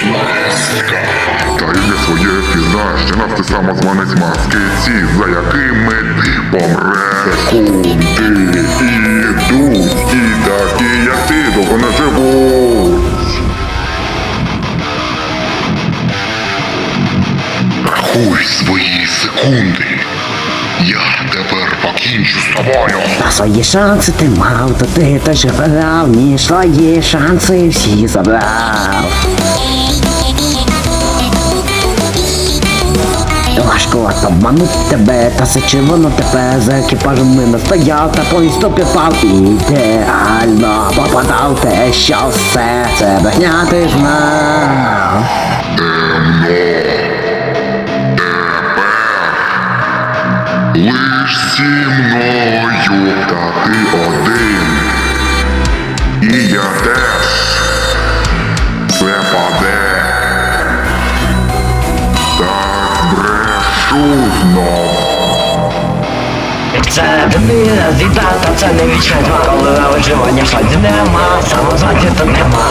Та ім'я своє пізнаєш, чи нас ти самозванець маски ці, за якими ти помреш. Секунди ідуть, і такі, як ти, довго не живуть. Рахуй свої секунди. Я тепер покінчу з тобою. Та свої шанси ти мав, то ти теж грав, ні свої шанси всі забрав. Важко обмануть тебе, та все червоно тебе за екіпажем ми настояв, та повністю підпав ідеально попадав те, що все це брехня ти знав. Лиш зі мною, та ти один. І я теж. Знов. Це тобі віддата, це не вічна тьма, коли на виживання шансів нема, самозванців тут нема.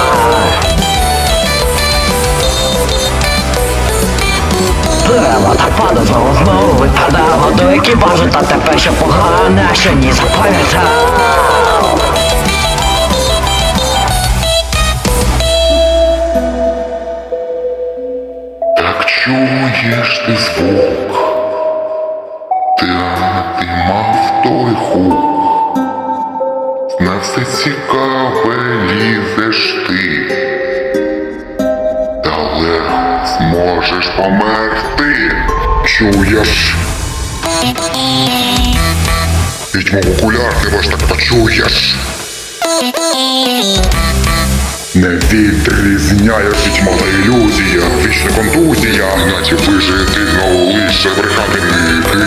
Треба так падав, знову знову випадало до екіпажу, та тепер ще погане, що ні запам'ятав. Чуєш ти звук. Та ти мав той хук. На все цікаве лізеш ти. Легко зможеш померти. Чуєш? Відьмо окуляр, ти ваш так почуєш. Не відрізняєш відьма та ілюзія, вічна контузія, наче вижити знову лише брехати мики.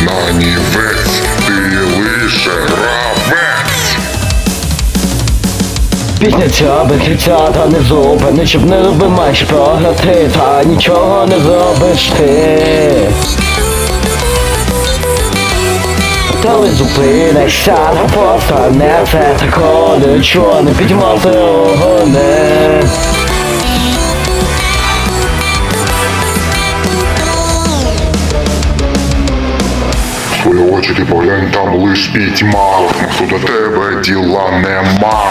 На нівець ти лише гравець. Пісня ця без та не зупини, щоб не маєш програти, та нічого не зробиш ти. Коли зупинишся, то просто не все тако, нічого не підмати огони. Свої очі ти поглянь, там лиш пітьма, хто до тебе діла нема.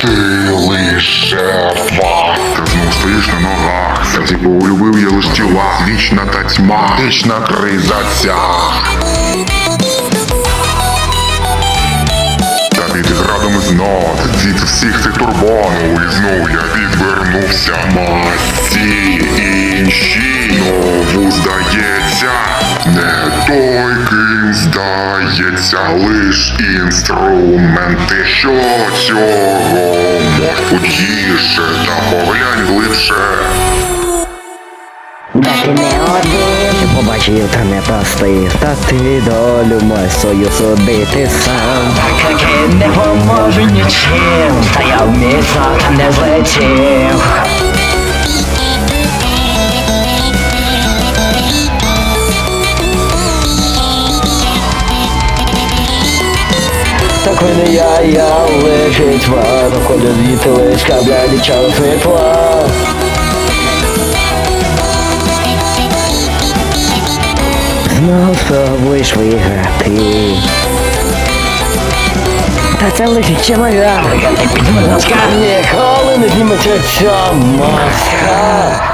Ти лише факт, ти знов стоїш на ногах. Я типу улюбив я лиш тіла, вічна та тьма, вічна криза ця. Та під градом знов, від всіх цих турбон, улізнув я. Відвернувся масі здається, лиш інструменти, що цього можуть гірше, та поглянь глибше. Так і не один, що побачив та не простив, та ти долю мою свою судити сам. Так як не поможу нічим, стояв міцно та не злетів. Так не я, я лежить ва, доходить звідти лиш кабля нічого світла. Знов спробуєш виграти. Та це лише чоловік. Я не підмозка. Ніколи не зніметься ця маска.